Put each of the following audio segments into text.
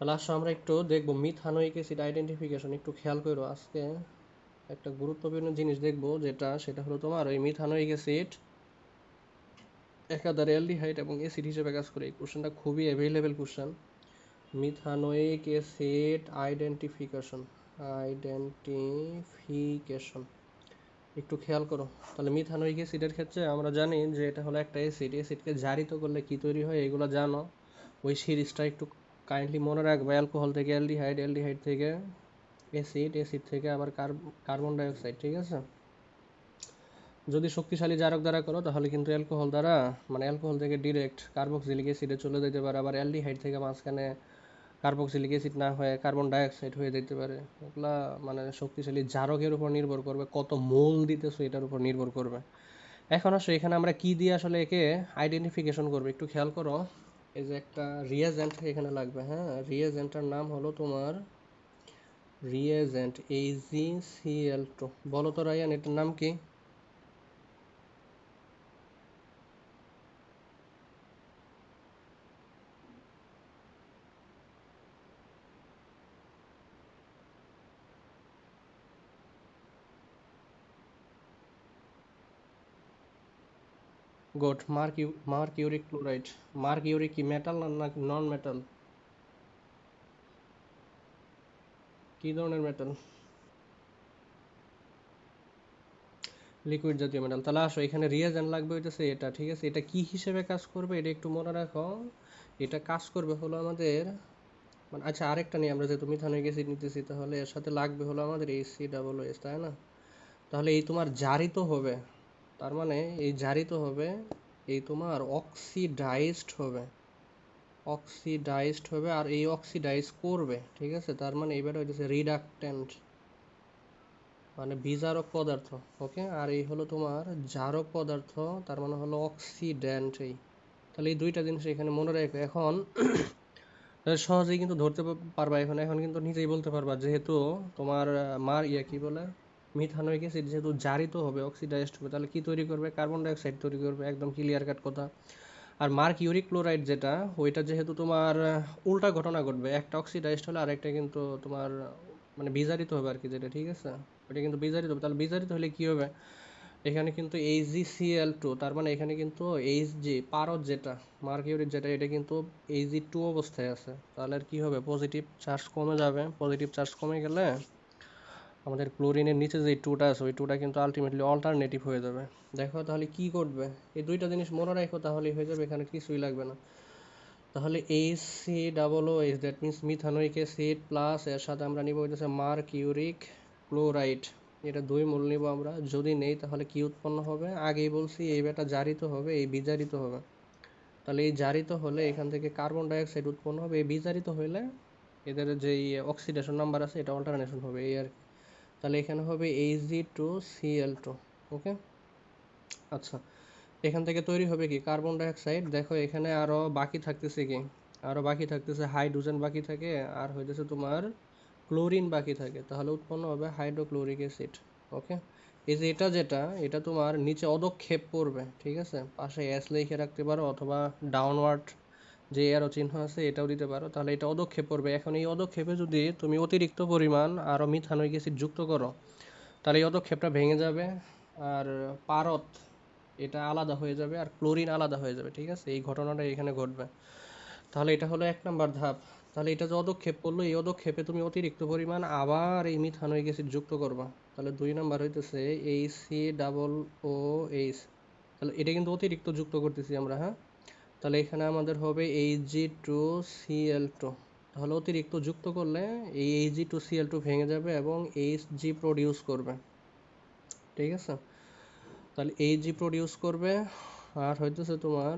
আসো আমরা একটু দেখব মিথানোইক অ্যাসিড আইডেন্টিফিকেশন একটু খেয়াল করো আজকে। একটা গুরুত্বপূর্ণ জিনিস দেখব যেটা, সেটা হলো তোমার ওই মিথানোইক অ্যাসিড একাধারে অ্যালডিহাইড এবং অ্যাসিড হিসেবে কাজ করে। এই কোশ্চেনটা খুবই available question methanoic acid identification identification একটু খেয়াল করো। তাহলে মিথানোইক অ্যাসিডের ক্ষেত্রে আমরা জানি যে এটা হলো একটা অ্যাসিড অ্যাসিডকে জারিত করলে কি তৈরি হয়? এগুলো জানো। ওই সিরিজটা একটু কাইন্ডলি মনে রাখবে অ্যালকোহল থেকে অ্যালডিহাইড অ্যালডিহাইড থেকে অ্যাসিড অ্যাসিড থেকে আবার কার্বন ডাইঅক্সাইড ঠিক আছে? যদি শক্তিশালী জারক দ্বারা করো, তাহলে কিন্তু অ্যালকোহল দ্বারা মানে অ্যালকোহল থেকে ডিরেক্ট কার্বক্সিলিক অ্যাসিডে চলে যেতে পারে, আবার অ্যালডিহাইড থেকে মাঝখানে কার্বক্সিলিক অ্যাসিড না হয়ে কার্বন ডাইঅক্সাইড হয়ে যেতে পারে। এগুলা মানে শক্তিশালী জারকের উপর নির্ভর করবে, কত মোল দিতেছো এটার উপর নির্ভর করবে। এখন আসো, এখানে আমরা কি দিয়ে আসলে একে আইডেন্টিফিকেশন করব? একটু খেয়াল করো। এই যে একটা রিয়েজেন্ট এখানে লাগবে হ্যাঁ? রিয়েজেন্টটার নাম হলো তোমার রিয়েজেন্ট সি এল টু বলো তো রায়ান, এটার নাম কি? গুড মার্কিউ মার্কিউরিক ক্লোরাইড মার্কিউরিক কি মেটাল না নন মেটাল? কি ধরনের মেটাল? লিকুইড জাতীয় মেটাল। তাহলে আসো, এখানে রিয়াজেন্ট লাগবে হইতেছে এটা, ঠিক আছে? এটা কি হিসেবে কাজ করবে? এটা একটু মনে রাখো। এটা কাজ করবে হলো আমাদের মানে আচ্ছা আরেকটা নিয়ে আমরা যেহেতু মিথানিক অ্যাসিড নিতেছি, তাহলে এর সাথে লাগবে হলো আমাদের এসি ডাবল এস তাই না? তাহলে এই তোমার জারিত হবে। তার মানে এই জারিত হবে, এই তোমার অক্সিডাইজড হবে। অক্সিডাইজড হবে আর এই অক্সিডাইজ করবে, ঠিক আছে? তার মানে এইবার হইতেছে রিডাক্টেন্ট মানে বিজারক পদার্থ ওকে আর এই হলো তোমার জারক পদার্থ, তার মানে হলো অক্সিডেন্ট এই। তাহলে এই দুইটা জিনিস এখানে মনে রাখবে এখন সহজেই কিন্তু ধরতে পারবা, এখন এখন কিন্তু নিজেই বলতে পারবা, যেহেতু তোমার, মার ইয়া কি বলে? মিথানোইক অ্যাসিড যেহেতু জারিত হবে অক্সিডাইজড হবে, তাহলে কি তৈরি করবে? কার্বন ডাইঅক্সাইড তৈরি করবে, একদম ক্লিয়ার কাট কথা। আর মার্কিউরিক ক্লোরাইড যেটা, ওইটা যেহেতু তোমার উল্টা ঘটনা ঘটবে, একটা অক্সিডাইজড হলে আরেকটা কিন্তু তোমার মানে বিজারিত হবে আর কি যেটা, ঠিক আছে? ওইটা কিন্তু বিজারিত হবে, তাহলে বিজারিত হলে কি হবে? এখানে কিন্তু H G C L two তার মানে এখানে কিন্তু এইচ জি পারদ যেটা মার্কিউরিক যেটা, এটা কিন্তু এইচ জি টু অবস্থায় আছে। তাহলে আর কি হবে? পজিটিভ চার্জ কমে যাবে পজিটিভ চার্জ কমে গেলে আমাদের ক্লোরিনের নিচে যে টুটা আছে, ওই টুটা কিন্তু আলটিমেটলি অল্টারনেটিভ হয়ে যাবে। দেখো তাহলে কি করবে এই দুইটা জিনিস মনে রাখো, তাহলেই হয়ে যাবে, এখানে কিছুই লাগবে না। তাহলে H C double O H that means methanoic acid plus এর সাথে আমরা নিব হইতেছে মার্কিউরিক ক্লোরাইড এটা দুই মূল নিব আমরা। যদি নেই, তাহলে কি উৎপন্ন হবে? আগেই বলছি, এই বেটা জারিত হবে, এই বিজারিত হবে। তাহলে এই জারিত হলে এখান থেকে কার্বন ডাইঅক্সাইড উৎপন্ন হবে। এই বিজারিত হইলে এদের যে অক্সিডেশন নাম্বার আছে, এটা অল্টারনেশন হবে, এই আর কি। তাহলে এখানে হবে H G two CL two okay আচ্ছা এখান থেকে তৈরি হবে কি? কার্বন ডাইঅক্সাইড দেখো এখানে আরও বাকি থাকতেছে কি? আরও বাকি থাকতেছে হাইড্রোজেন বাকি থাকে, আর হইতেছে তোমার ক্লোরিন বাকি থাকে। তাহলে উৎপন্ন হবে হাইড্রোক্লোরিক অ্যাসিড ওকে এই যে এটা যেটা, এটা তোমার নিচে অদক্ষেপ পড়বে ঠিক আছে? পাশে এস লিখে রাখতে পারো অথবা ডাউনওয়ার্ড যে এরো চিহ্ন আছে, এটাও দিতে পারো। তাহলে এটা অদক্ষেপ পড়বে এখন এই অদক্ষেপে যদি তুমি অতিরিক্ত পরিমাণ আরও মিথানোইক অ্যাসিড যুক্ত করো, তাহলে এই অদক্ষেপটা ভেঙে যাবে আর পারত এটা আলাদা হয়ে যাবে আর ক্লোরিন আলাদা হয়ে যাবে, ঠিক আছে? এই ঘটনাটা এখানে ঘটবে। তাহলে এটা হলো এক নম্বর ধাপ। তাহলে এটা যে অদক্ষেপ করল, এই অদক্ষেপে তুমি অতিরিক্ত পরিমাণ আবার এই মিথানোইক অ্যাসিড যুক্ত করবা। তাহলে দুই নম্বর হইতেছে এই সি ডাবল ও এইচ তাহলে এটা কিন্তু অতিরিক্ত যুক্ত করতেছি আমরা হ্যাঁ? তাহলে এখানে আমাদের হবে H G two CL two তাহলে অতিরিক্ত যুক্ত করলে এই H G two CL two ভেঙে যাবে এবং এইচ জি প্রডিউস করবে। ঠিক আছে? তাহলে এইচ জি প্রডিউস করবে আর হইতেছে তোমার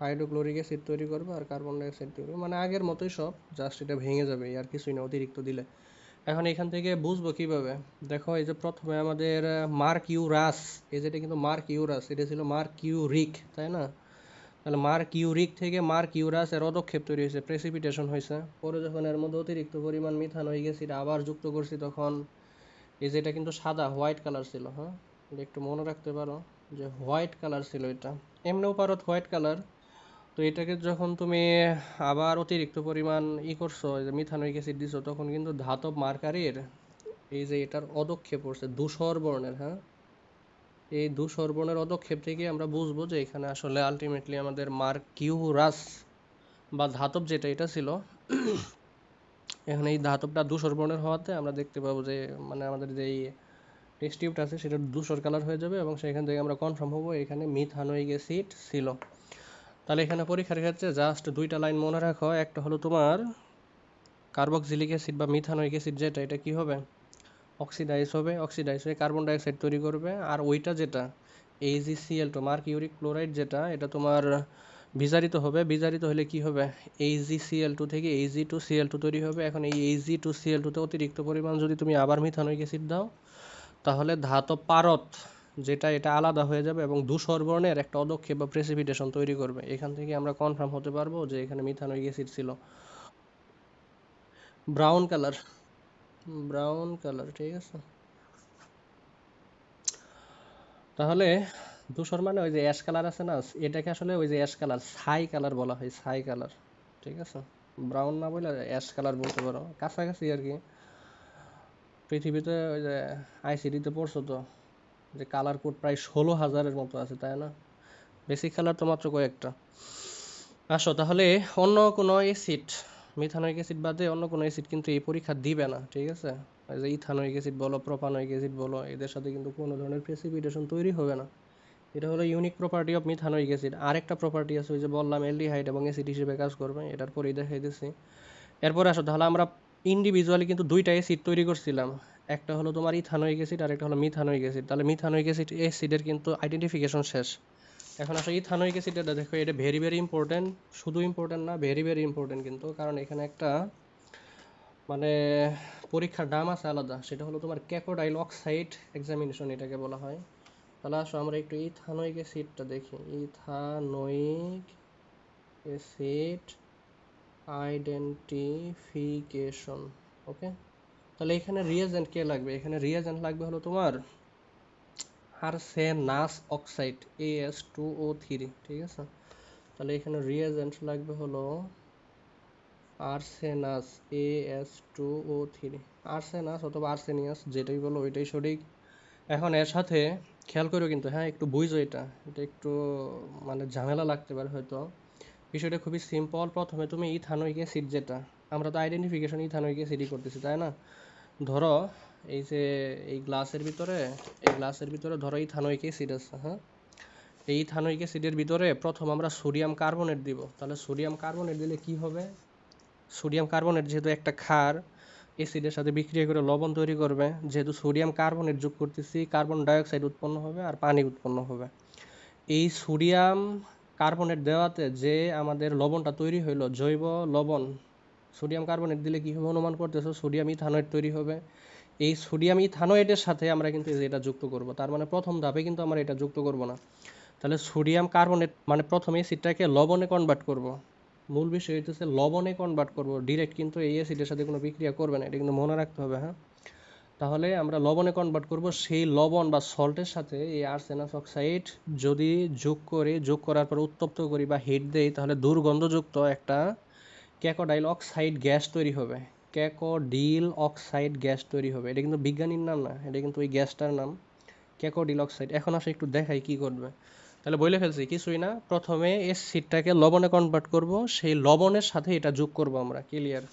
হাইড্রোক্লোরিক অ্যাসিড তৈরি করবে আর কার্বন ডাইঅক্সাইড তৈরি মানে আগের মতোই সব জাস্ট এটা ভেঙে যাবে আর কিছুই না, অতিরিক্ত দিলে। এখন এখান থেকে বুঝব কীভাবে? দেখো, এই যে প্রথমে আমাদের মার্ক ইউরাস এই যেটা কিন্তু মার্ক ইউরাস এটা ছিল মার্ক ইউরিক তাই না? তাহলে মার্ক ইউরিক থেকে মার্ক ইউরাস এর অদক্ষেপ তৈরি হয়েছে প্রেসিপিটেশন হয়েছে। পরে যখন এর মধ্যে অতিরিক্ত পরিমাণ মিথান হয়ে গেছে, এটা আবার যুক্ত করছি তখন এই যে এটা কিন্তু সাদা হোয়াইট কালার ছিল হ্যাঁ? একটু মনে রাখতে পারো যে হোয়াইট কালার ছিল এটা। এমনিও পারো হোয়াইট কালার তো এটাকে যখন তুমি আবার অতিরিক্ত পরিমাণ ই করছ যে মিথানোইক অ্যাসিড দিছো, তখন কিন্তু ধাতব মার্কারির এই যে এটার অদক্ষেপ পড়ছে ধূসর বর্ণের হ্যাঁ? এই ধূসর বর্ণের অদক্ষেপ থেকে আমরা বুঝব যে এখানে আসলে আলটিমেটলি আমাদের মার্কিউরাস বা ধাতব যেটা এটা ছিল, এখানে এই ধাতবটা ধূসর হওয়াতে আমরা দেখতে পাবো যে মানে আমাদের যে টেস্ট টিউবটা আছে সেটা ধূসর কালার হয়ে যাবে এবং সেখান থেকে আমরা কনফার্ম হব এখানে মিথানোইক অ্যাসিড ছিল। তাহলে এখানে পরীক্ষার ক্ষেত্রে জাস্ট দুইটা লাইন মনে রাখো, একটা হলো তোমার কার্বক্সিলিক অ্যাসিড বা মিথানোইক অ্যাসিড যেটা, এটা কি হবে? অক্সিডাইজ হবে অক্সিডাইজ হয়ে কার্বন ডাইঅক্সাইড তৈরি করবে। আর ওইটা যেটা এইজিসিএল টু মার্কিউরিক ক্লোরাইড যেটা, এটা তোমার বিজারিত হবে। বিজারিত হলে কি হবে? এইজিসিএল টু থেকে এইজি টু সিএল টু তৈরি হবে। এখন এই এইজি টু সিএল টুতে অতিরিক্ত পরিমাণ যদি তুমি আবার মিথানোইক অ্যাসিড দাও, তাহলে ধাতব পারত যেটা, এটা আলাদা হয়ে যাবে এবং ধূসর বর্ণের একটা অদক্ষেপ বা প্রেসিপিটেশন তৈরি করবে। এখান থেকে আমরা কনফার্ম হতে পারব যে এখানে মিথানোইক অ্যাসিড ছিল। ব্রাউন কালার ব্রাউন কালার ঠিক আছে? তাহলে ধূসর মানে ওই যে অ্যাশ কালার আছে না, এটাকে আসলে ওই যে অ্যাশ কালার ছাই কালার বলা হয়, ছাই কালার ঠিক আছে? ব্রাউন না বলে অ্যাশ কালার বলতে পারো, কাছাকাছি আর কি। পৃথিবীতে ওই যে আইসিডিতে পড়ছো তো, যে কালার কোড প্রায় ষোলো হাজারের মতো আছে, তাই না? বেসিক কালার তো মাত্র কয়েকটা। আসো, তাহলে অন্য কোনো অ্যাসিড মিথানোইক অ্যাসিড বাদে অন্য কোনো অ্যাসিড কিন্তু এই পরীক্ষা দিবে না, ঠিক আছে? যে ইথানোইক অ্যাসিড বলো, প্রোপানোইক অ্যাসিড বলো, এদের সাথে কিন্তু কোনো ধরনের প্রেসিপিটেশন তৈরি হবে না। এটা হলো unique property of methanoic acid. আরেকটা প্রপার্টি আছে, ওই যে বললাম এলডিহাইড এবং অ্যাসিড হিসেবে কাজ করবে, এটার পরেই দেখাই দিচ্ছি এরপরে আসো, তাহলে আমরা ইন্ডিভিজুয়ালি কিন্তু দুইটা অ্যাসিড তৈরি করছিলাম। একটা হলো তোমার ইথানোইক অ্যাসিড আর একটা হলো মিথানোইক অ্যাসিড। তাহলে মিথানোইক অ্যাসিড, অ্যাসিডের কিন্তু আইডেন্টিফিকেশন শেষ। এখন আসলে ইথানোইক অ্যাসিড এটা দেখো, এটা ভেরি ভেরি ইম্পর্টেন্ট শুধু ইম্পর্টেন্ট না ভেরি ভেরি ইম্পর্টেন্ট কিন্তু, কারণ এখানে একটা মানে পরীক্ষার দাম আছে আলাদা, সেটা হলো তোমার ক্যাকোডাইল অক্সাইড এক্সামিনেশন এটাকে বলা হয়। তাহলে আসো আমরা একটু ইথানোইক অ্যাসিডটা দেখি। ইথানোইক অ্যাসিড আইডেন্টিফিকেশন ওকে তাহলে এখানে রিয়েজেন্ট কে লাগবে? এখানে রিয়েজেন্ট লাগবে হলো তোমার arsenous oxide AS two O three ঠিক আছে? তাহলে এখানে রিয়েজেন্ট লাগবে হলো arsenous AS two O three arsenous অথবা আরসেনিয়াস যেটাই বলো ওইটাই সঠিক। এখন এর সাথে খেয়াল করো কিন্তু হ্যাঁ একটু বুঝো এটা এটা একটু মানে ঝামেলা লাগতে পারে হয়তো। বিষয়টা খুবই সিম্পল প্রথমে তুমি ইথানোইক অ্যাসিড যেটা, আমরা তো আইডেন্টিফিকেশন ইথানোইক অ্যাসিডই করতেছি, তাই না? ধরো এই যে এই গ্লাসের ভিতরে, এই গ্লাসের ভিতরে ধরো এই ইথানোইক অ্যাসিড আছে হ্যাঁ? এই ইথানোইক অ্যাসিডের ভিতরে প্রথম আমরা সোডিয়াম কার্বনেট দিব। তাহলে সোডিয়াম কার্বনেট দিলে কি হবে? সোডিয়াম কার্বনেট যেহেতু একটা ক্ষার, অ্যাসিডের সাথে বিক্রিয়া করে লবণ তৈরি করবে। যেহেতু সোডিয়াম কার্বনেট যোগ করতেছি, কার্বন ডাইঅক্সাইড উৎপন্ন হবে আর পানি উৎপন্ন হবে। এই সোডিয়াম কার্বনেট দেওয়াতে যে আমাদের লবণটা তৈরি হইল, জৈব লবণ, সোডিয়াম কার্বনেট দিলে কি হবে? অনুমান করতেছো সোডিয়াম ইথানোয়েট তৈরি হবে। এই সোডিয়াম ইথানোয়েটের সাথে আমরা কিন্তু এটা যুক্ত করব, তার মানে প্রথম ধাপে কিন্তু আমরা এটা যুক্ত করব না। তাহলে সোডিয়াম কার্বনেট মানে প্রথমে অ্যাসিডটাকে লবণে কনভার্ট করব। মূল বিষয় হইতেছে লবণে কনভার্ট করব ডিরেক্ট কিন্তু এই অ্যাসিডের সাথে কোনো বিক্রিয়া করবে না, এটা কিন্তু মনে রাখতে হবে হ্যাঁ? তাহলে আমরা লবণে কনভার্ট করব, সেই লবণ বা সল্টের সাথে এই আর্সেনাস অক্সাইড যদি যোগ করে, যোগ করার পর উত্তপ্ত করি বা হিট দেই, তাহলে দুর্গন্ধযুক্ত একটা ক্যাকোডাইল অক্সাইড গ্যাস তৈরি হবে। ক্যাকোডিল অক্সাইড গ্যাস তৈরি হবে। এটা কিন্তু বিজ্ঞানীর নাম না, এটা কিন্তু ওই গ্যাসটার নাম ক্যাকোডিল অক্সাইড। এখন আসে একটু দেখাই কি করবে। তাহলে বলে ফেলছি, কিছুই না। প্রথমে অ্যাসিডটাকে লবণে কনভার্ট করব, সেই লবণের সাথে এটা যোগ করব আমরা ক্লিয়ার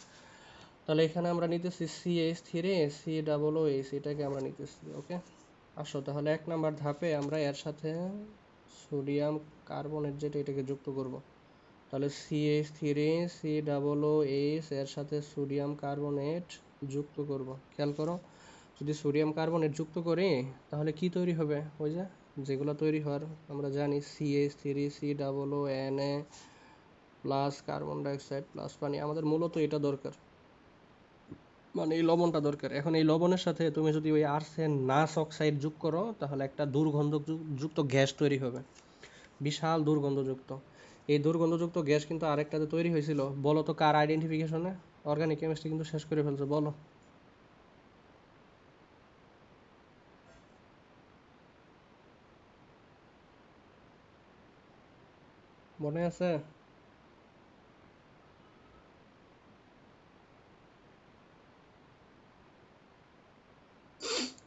তাহলে এখানে আমরা নিতেছি C H three C double O H এটাকে আমরা নিতেছি, ওকে? আসো, তাহলে এক নাম্বার ধাপে আমরা এর সাথে সোডিয়াম কার্বনেট যেটা এটাকে যুক্ত করব। তাহলে C H three C double H এর সাথে সোডিয়াম কার্বনেট যুক্ত করব। খেয়াল করো, যদি সোডিয়াম কার্বনেট যুক্ত করি, তাহলে কি তৈরি হবে? ওই যে, যেগুলো তৈরি হওয়ার আমরা জানি C H three C double O N A plus carbon dioxide plus পানি। আমাদের মূলত এটা দরকার। মানে এই লবণটা দরকার। এখন এই লবণের সাথে তুমি যদি ওই আর্সেন নাস অক্সাইড যোগ করো, তাহলে একটা দুর্গন্ধযুক্ত গ্যাস তৈরি হবে। বিশাল দুর্গন্ধযুক্ত। এই দুর্গন্ধযুক্ত গ্যাস কিন্তু আরেকটাতে তৈরি হয়েছিল, বলো তো কার আইডেন্টিফিকেশনে অর্গানিক কেমিস্ট্রি কিন্তু শেষ করে ফেলছে, বলো। মনে আছে?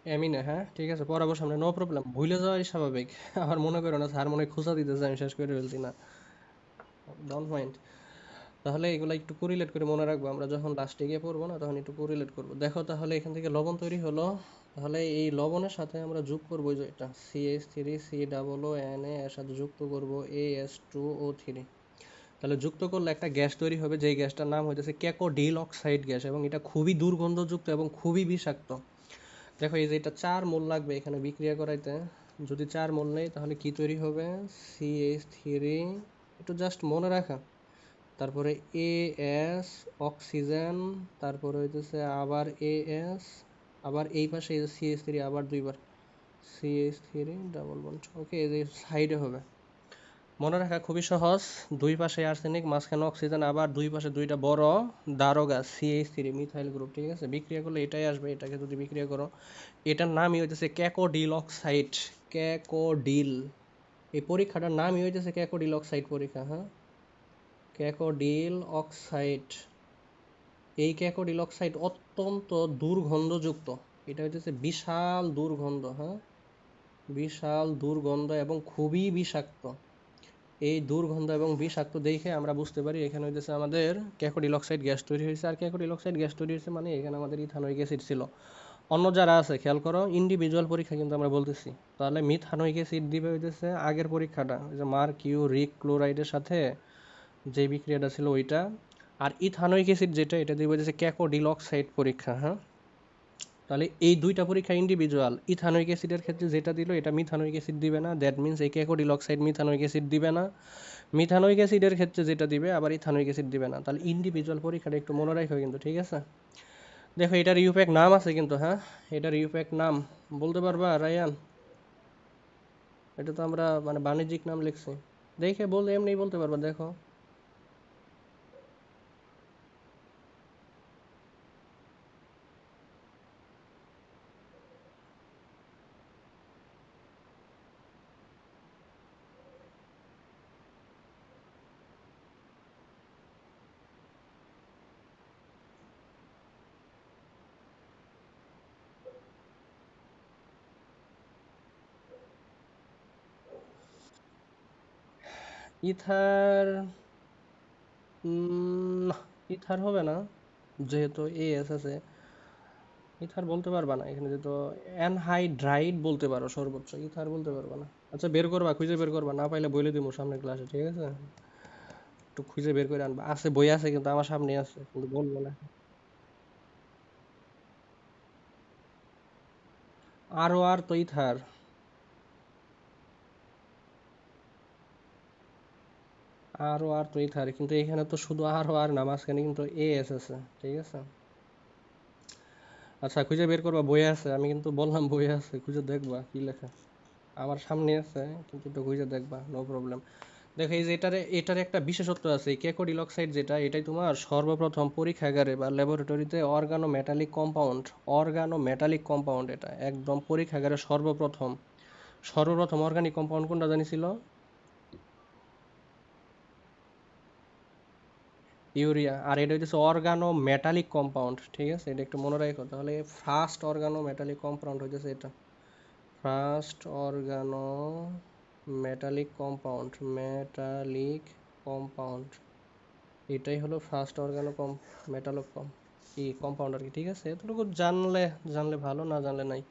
এমিনা হ্যাঁ ঠিক আছে, পড়াবো সামনে নো প্রবলেম ভুলে যাওয়াই স্বাভাবিক। আবার মনে করো না স্যার মনে খোঁচা দিতেছে, আমি শেষ করে ফেলছি, না। ডোন্ট মাইন্ড তাহলে এগুলো একটু কোরিলেট করে মনে রাখব, আমরা যখন লাস্টে গিয়ে পড়ব না, তখন একটু কোরিলেট করব। দেখো তাহলে এখান থেকে লবণ তৈরি হলো, তাহলে এই লবণের সাথে আমরা যোগ করব যে এটা C H three C double O N এর সাথে যুক্ত করব A S two O three তাহলে যুক্ত করলে একটা গ্যাস তৈরি হবে, যেই গ্যাসটার নাম হইতেছে ক্যাকোডিল অক্সাইড গ্যাস এবং এটা খুবই দুর্গন্ধযুক্ত এবং খুবই বিষাক্ত। দেখো এই যে এটা চার মোল লাগবে এখানে বিক্রিয়া করাইতে, যদি চার মোল নেই তাহলে কি তৈরি হবে? সি এইচ থ্রি একটু জাস্ট মনে রাখা। তারপরে এ এস অক্সিজেন তারপরে হইতেছে আবার এ এস আবার এই পাশে সি এইচ থ্রি আবার দুইবার। C H three double bond okay এই যে সাইডে হবে। মনে রাখা, খুবই সহজ। দুই পাশে আর্সেনিক মাঝখানে অক্সিজেন আবার দুই পাশে দুইটা বড় দারোগা C CH three methyl group ঠিক আছে? বিক্রিয়া করলে এটাই আসবে, এটাকে যদি বিক্রিয়া করো। এটার নামই হইতেছে ক্যাকোডিল অক্সাইড ক্যাকোডিল এই পরীক্ষাটার নামই হইতেছে ক্যাকোডিল অক্সাইড পরীক্ষা হ্যাঁ? ক্যাকোডিল অক্সাইড এই ক্যাকোডিল অক্সাইড অত্যন্ত দুর্গন্ধযুক্ত। এটা হইতেছে বিশাল দুর্গন্ধ হ্যাঁ? বিশাল দুর্গন্ধ এবং খুবই বিষাক্ত। এই দুর্গন্ধ এবং বিষাক্ত দেখে আমরা বুঝতে পারি এখানে হইতেছে আমাদের ক্যাকোডিল অক্সাইড গ্যাস তৈরি হয়েছে। আর ক্যাকোডিল অক্সাইড গ্যাস তৈরি হয়েছে মানে এখানে আমাদের ইথানোইক অ্যাসিড ছিল। অন্য যারা আছে, খেয়াল করো ইন্ডিভিজুয়াল পরীক্ষা কিন্তু আমরা বলতেছি। তাহলে মিথানোইক অ্যাসিড দিবে হইতেছে আগের পরীক্ষাটা ওই যে মার্কিউ রিক, ক্লোরাইডের সাথে যে বিক্রিয়াটা ছিল ওইটা। আর ইথানোইক অ্যাসিড যেটা, এটা দিবে হইতেছে ক্যাকোডিল অক্সাইড পরীক্ষা হ্যাঁ? তাহলে এই দুইটা পরীক্ষা ইন্ডিভিজুয়াল ইথানোইক অ্যাসিডের ক্ষেত্রে যেটা দিল, এটা মিথানোইক অ্যাসিড দিবে না। দ্যাট মিনস এই ক্যাকোডিল অক্সাইড মিথানোইক অ্যাসিড দিবে না। মিথানোইক অ্যাসিডের ক্ষেত্রে যেটা দিবে, আবার ইথানোইক অ্যাসিড দিবে না। তাহলে ইন্ডিভিজুয়াল পরীক্ষাটা একটু মনে রাখবে কিন্তু, ঠিক আছে? দেখো, এটার ইউপ্যাক নাম আছে কিন্তু হ্যাঁ? এটার ইউপ্যাক নাম। বলতে পারবা, রায়ান? এটা তো আমরা মানে বাণিজ্যিক নাম লিখছি। দেখে বলে, এমনি বলতে পারবা, দেখো। ইথার ইথার হবে না, যেহেতু এস আছে। ইথার বলতে পারবা না, এখানে যেহেতু অ্যানহাইড্রাইড বলতে পারো সর্বোচ্চ, ইথার বলতে পারবা না। আচ্ছা বের করবা, খুঁজে বের করবা, না পাইলে বলে দিব সামনে ক্লাসে ঠিক আছে? একটু খুঁজে বের করে আনবা। আছে, বই আছে, কিন্তু আমার সামনে আছে, কিন্তু বলব না। আরও আর তো ইথার। আরও আর তো ইথার কিন্তু এখানে তো শুধু আরও আর না, মাঝখানে কিন্তু এ এস আছে, ঠিক আছে? আচ্ছা খুঁজে বের করবা বই আছে, আমি কিন্তু বললাম বই আছে, খুঁজে দেখবা কি লেখা। আমার সামনে আছে, কিন্তু একটু খুঁজে দেখবা নো প্রবলেম দেখো, এই যে এটার এটার একটা বিশেষত্ব আছে ক্যাকোডিল অক্সাইড যেটা, এটাই তোমার সর্বপ্রথম পরীক্ষাগারে বা ল্যাবরেটরিতে organo metallic compound organo metallic compound এটা, একদম পরীক্ষাগারে সর্বপ্রথম। সর্বপ্রথম অর্গানিক কম্পাউন্ড কোনটা জানিছিল ইউরিয়া, আর এটা হচ্ছে অর্গানো মেটালিক কম্পাউন্ড ঠিক আছে? এটা একটু মনে রাখো, তাহলে ফার্স্ট অর্গানো মেটালিক কম্পাউন্ড হচ্ছে এটা। First organometallic compound metallic compound এটাই হলো ফার্স্ট অর্গানো কম মেটালো কম কি কম্পাউন্ড আর কি, ঠিক আছে? এতটুকু জানলে জানলে ভালো, না জানলে নাই।